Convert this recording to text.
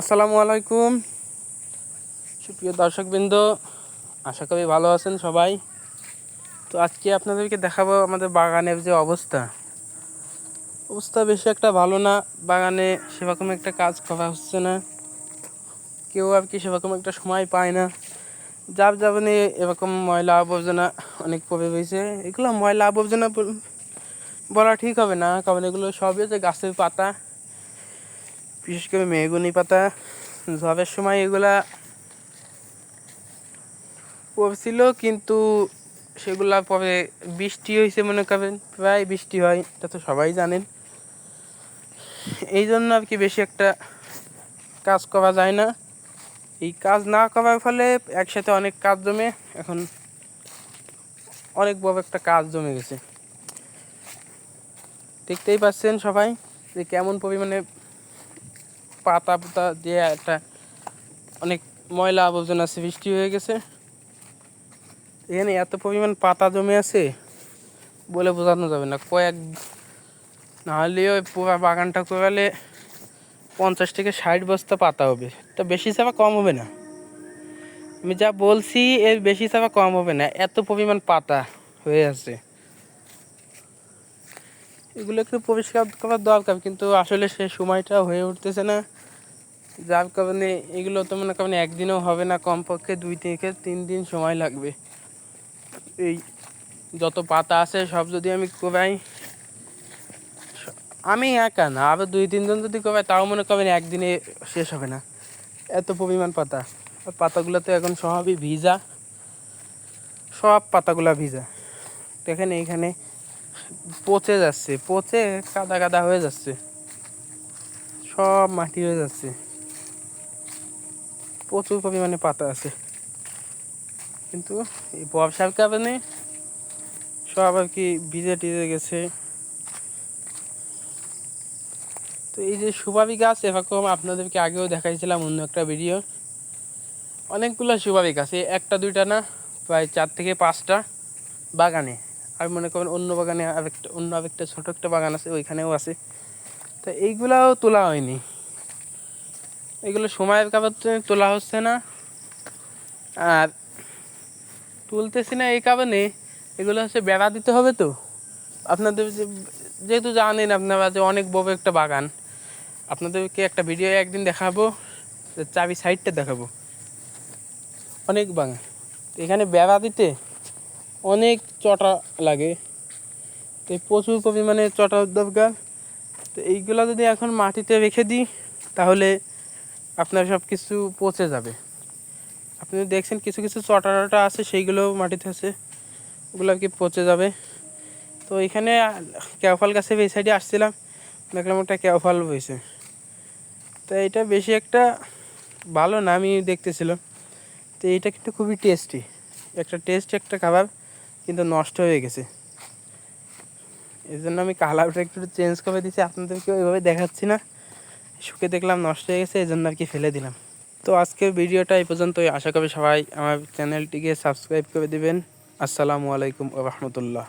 আসসালামু আলাইকুম। সুপ্রিয় দর্শকবৃন্দ, আশা করি ভালো আছেন সবাই। তো আজকে আপনাদেরকে দেখাবো আমাদের বাগানের যে অবস্থা। অবস্থা বেশি একটা ভালো না, বাগানে সেরকম একটা কাজ করা হচ্ছে না। কেউ আর কি সেরকম একটা সময় পায় না। যার যাবনে এরকম ময়লা আবর্জনা অনেক পড়ে রয়েছে। এগুলো ময়লা আবর্জনা বলা ঠিক হবে না, কারণ এগুলো সবই হচ্ছে গাছের পাতা। বিশেষ করে মেহগুনি পাতা, ঝড়ের সময় এগুলা পড়ছিল, কিন্তু সেগুলা পরে বৃষ্টি হয়েছে মনে করেন, প্রায় বৃষ্টি হয়, এটা তো সবাই জানেন। এই জন্য আর কি বেশি একটা কাজ করা যায় না। এই কাজ না করার ফলে একসাথে অনেক কাজ জমে, এখন অনেক বড় একটা কাজ জমে গেছে। দেখতেই পাচ্ছেন সবাই যে কেমন পরিমাণে পাতা পাতা দিয়ে একটা অনেক ময়লা আবর্জনা সৃষ্টি হয়ে গেছে। এখানে এত পরিমাণ পাতা জমে আছে বলে বোঝানো যাবে না। কয়েক নাহলে ওই পুরো বাগানটা করালে পঞ্চাশ থেকে ষাট বস্তা পাতা হবে। তা বেশি চাপা কম হবে না। আমি যা বলছি, এর বেশি চাপা কম হবে না। এত পরিমাণ পাতা হয়ে আছে। এগুলো একটু পরিষ্কার করার দরকার, কিন্তু আসলে সে সময়টা হয়ে উঠতেছে না। যার কারণে এগুলো তো মনে করেন একদিনেও হবে না, কমপক্ষে দুই থেকে তিন দিন সময় লাগবে। এই যত পাতা আছে সব যদি আমি কোবাই, আমি একা না আরও দুই তিনজন যদি কোবাই, তাও মনে করেন একদিনে শেষ হবে না। এত পরিমাণ পাতা, আর পাতাগুলো তো এখন সবই ভিজা, সব পাতাগুলো ভিজা। দেখেন এইখানে পচে যাচ্ছে, পচে কাদা কাদা হয়ে যাচ্ছে। সব মাটি হয়ে যাচ্ছে। প্রচুর পরিমাণে পাতা আছে। কিন্তু এই বর্ষার কারণে সব আর কি ভিজে টিজে গেছে। তো এই যে সুবাবি গাছ, এরকম আপনাদেরকে আগেও দেখাইছিলাম অন্য একটা ভিডিও অনেকগুলো সুবাবি গাছ একটা, দুইটা না, প্রায় চার থেকে পাঁচটা বাগানে। আর মনে করেন অন্য বাগানে আরেকটা, অন্য আরেকটা ছোটো একটা বাগান আছে, ওইখানেও আছে। তো এইগুলাও তোলা হয়নি। এগুলো সময়ের কারণে তোলা হচ্ছে না। আর তুলতেছি না এই কারণে, এগুলো হচ্ছে বেড়া দিতে হবে তো। আপনাদের যেহেতু জানেন আপনারা যে অনেক বড় একটা বাগান, আপনাদেরকে একটা ভিডিও একদিন দেখাবো, চাবি সাইডটা দেখাবো। অনেক বাগান। এখানে বেড়া দিতে অনেক চটা লাগে। তো প্রচুর পরিমাণে চটার দরকার। তো এইগুলো যদি এখন মাটিতে রেখে দিই, তাহলে আপনার সব কিছু পচে যাবে। আপনি দেখছেন কিছু কিছু চটা টটা আছে সেইগুলো মাটিতে আছে, ওগুলো আর কি পচে যাবে। তো এখানে কেওফল গাছের এই সাইডে আসছিলাম, দেখলাম একটা কেওফল হয়েছে। তো এটা বেশি একটা ভালো না, আমি দেখতেছিলাম। তো এইটা কিন্তু খুবই টেস্টি। একটা টেস্ট একটা খাবার। কিন্তু নষ্ট হয়ে গেছে। এই জন্য আমি কালারটা একটু চেঞ্জ করে দিয়েছি আপনাদেরকে ওইভাবে দেখাচ্ছি না। শুকে দেখলাম নষ্ট হয়ে গেছে এই জন্য আর কি ফেলে দিলাম। তো আজকের ভিডিওটা এই পর্যন্তই। আশা করি সবাই আমার চ্যানেলটিকে সাবস্ক্রাইব করে দিবেন। আসসালামু আলাইকুম রহমতুল্লাহ।